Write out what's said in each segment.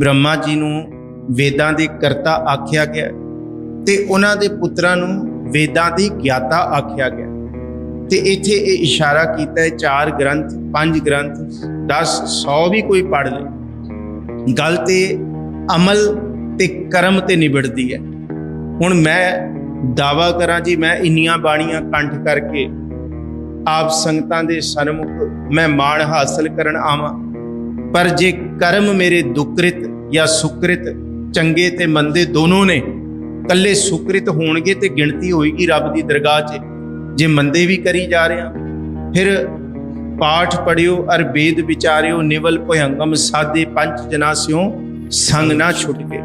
ਬ੍ਰਹਮਾ ਜੀ ਨੂੰ ਵੇਦਾਂ ਦੇ ਕਰਤਾ ਆਖਿਆ ਗਿਆ ਹੈ ਤੇ ਉਹਨਾਂ ਦੇ ਪੁੱਤਰਾਂ ਨੂੰ ਵੇਦਾਂ ਦੀ ਗਿਆਤਾ ਆਖਿਆ ਗਿਆ ਹੈ। ਤੇ ਇੱਥੇ ਇਹ ਇਸ਼ਾਰਾ ਕੀਤਾ ਹੈ, ਚਾਰ ਗ੍ਰੰਥ, ਪੰਜ ਗ੍ਰੰਥ 10 100 ਵੀ ਕੋਈ ਪੜ ਲੇ। ਗੱਲ ਤੇ ਅਮਲ ਤੇ ਕਰਮ ਤੇ ਨਿਬੜਦੀ ਹੈ। ਹੁਣ ਮੈਂ ਦਾਵਾ ਕਰਾਂ ਜੀ, ਮੈਂ ਇੰਨੀਆਂ ਬਾਣੀਆਂ ਕੰਠ ਕਰਕੇ ਆਪ ਸੰਗਤਾਂ ਦੇ ਸਨਮੁਖ ਮੈਂ ਮਾਣ ਹਾਸਲ ਕਰਨ ਆਵਾਂ। ਪਰ ਜੇ ਕਰਮ ਮੇਰੇ ਦੁਕ੍ਰਿਤ ਜਾਂ ਸੁਕ੍ਰਿਤ, ਚੰਗੇ ਤੇ ਮੰਦੇ ਦੋਨੋਂ ਨੇ ਕੱਲੇ ਸੁਕ੍ਰਿਤ ਹੋਣਗੇ ਤੇ ਗਿਣਤੀ ਹੋਏਗੀ ਰੱਬ ਦੀ ਦਰਗਾਹ 'ਚ। ਜੇ ਮੰਦੇ ਵੀ ਕਰੀ ਜਾ ਰਿਹਾ ਫਿਰ ਪਾਠ ਪੜਿਓ ਅਰ ਵੇਦ ਵਿਚਾਰਿਓ, ਨਿਵਲ ਭਯੰਗਮ ਸਾਦੇ ਪੰਜ ਜਨਾਸਿਓ ਸੰਗ ਨਾ ਛੁੱਟ ਕੇ।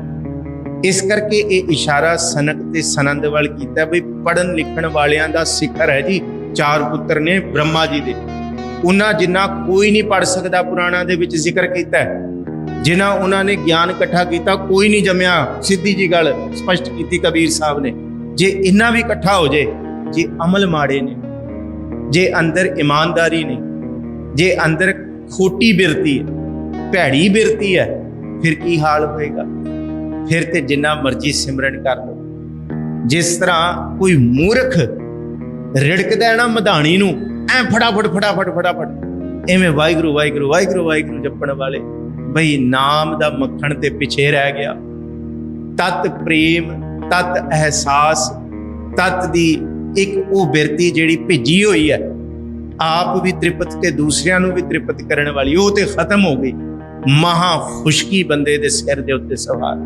ਇਸ ਕਰਕੇ ਇਹ ਇਸ਼ਾਰਾ ਸਨਕ ਤੇ ਸਨੰਦ ਵੱਲ ਕੀਤਾ ਵੀ ਪੜਨ ਲਿਖਣ ਵਾਲਿਆਂ ਦਾ ਸਿਖਰ ਹੈ ਜੀ, ਚਾਰ ਪੁੱਤਰ ਨੇ ਬ੍ਰਹਮਾ ਜੀ ਦੇ। ਉਹਨਾਂ ਜਿੰਨਾ ਕੋਈ ਨਹੀਂ ਪੜ ਸਕਦਾ ਪੁਰਾਣਾ ਦੇ ਵਿੱਚ ਜ਼ਿਕਰ ਕੀਤਾ ਹੈ। ਜਿਨ੍ਹਾਂ ਉਹਨਾਂ ਨੇ ਗਿਆਨ ਇਕੱਠਾ ਕੀਤਾ, ਕੋਈ ਨਹੀਂ ਜੰਮਿਆ। ਸਿੱਧੀ ਜੀ ਗੱਲ ਸਪਸ਼ਟ ਕੀਤੀ ਕਬੀਰ ਸਾਹਿਬ ਨੇ। ਜੇ ਇੰਨਾ ਵੀ ਇਕੱਠਾ ਹੋ ਜੇ ਜੇ ਅਮਲ ਮਾੜੇ ਨੇ, ਜੇ ਅੰਦਰ ਇਮਾਨਦਾਰੀ ਨਹੀਂ ਜੇ ਅੰਦਰ ਖੋਟੀ ਬਿਰਤੀ ਹੈ, ਭੈੜੀ ਬਿਰਤੀ ਹੈ, ਫਿਰ ਕੀ ਹਾਲ ਹੋਏਗਾ? ਫਿਰ ਤੇ ਜਿੰਨਾ ਮਰਜ਼ੀ ਸਿਮਰਨ ਕਰ ਲਓ। ਜਿਸ ਤਰ੍ਹਾਂ ਕੋਈ ਮੂਰਖ ਰਿੜਕਦਾ ਹੈ ਨਾ ਮਧਾਣੀ ਨੂੰ ਐ ਫਟਾਫਟ ਫਟਾਫਟ ਫਟਾਫਟ। ਐਵੇਂ ਵਾਹਿਗੁਰੂ ਵਾਹਿਗੁਰੂ ਵਾਹਿਗੁਰੂ ਵਾਹਿਗੁਰੂ ਜਪਣ ਵਾਲੇ, ਬਈ ਨਾਮ ਦਾ ਮੱਖਣ ਤੇ ਪਿਛੇ ਰਹਿ ਗਿਆ। ਤਤ ਪ੍ਰੇਮ, ਤਤ ਅਹਿਸਾਸ, ਤਤ ਦੀ ਇੱਕ ਉਹ ਬਿਰਤੀ ਜਿਹੜੀ ਭਿੱਜੀ ਹੋਈ ਹੈ, ਆਪ ਵੀ ਤ੍ਰਿਪਤ ਤੇ ਦੂਸਰਿਆਂ ਨੂੰ ਵੀ ਤ੍ਰਿਪਤ ਕਰਨ ਵਾਲੀ, ਉਹ ਤੇ ਖਤਮ ਹੋ ਗਈ। ਮਹਾ ਖੁਸ਼ਕੀ ਬੰਦੇ ਦੇ ਸਿਰ ਦੇ ਉੱਤੇ ਸਵਾਰ।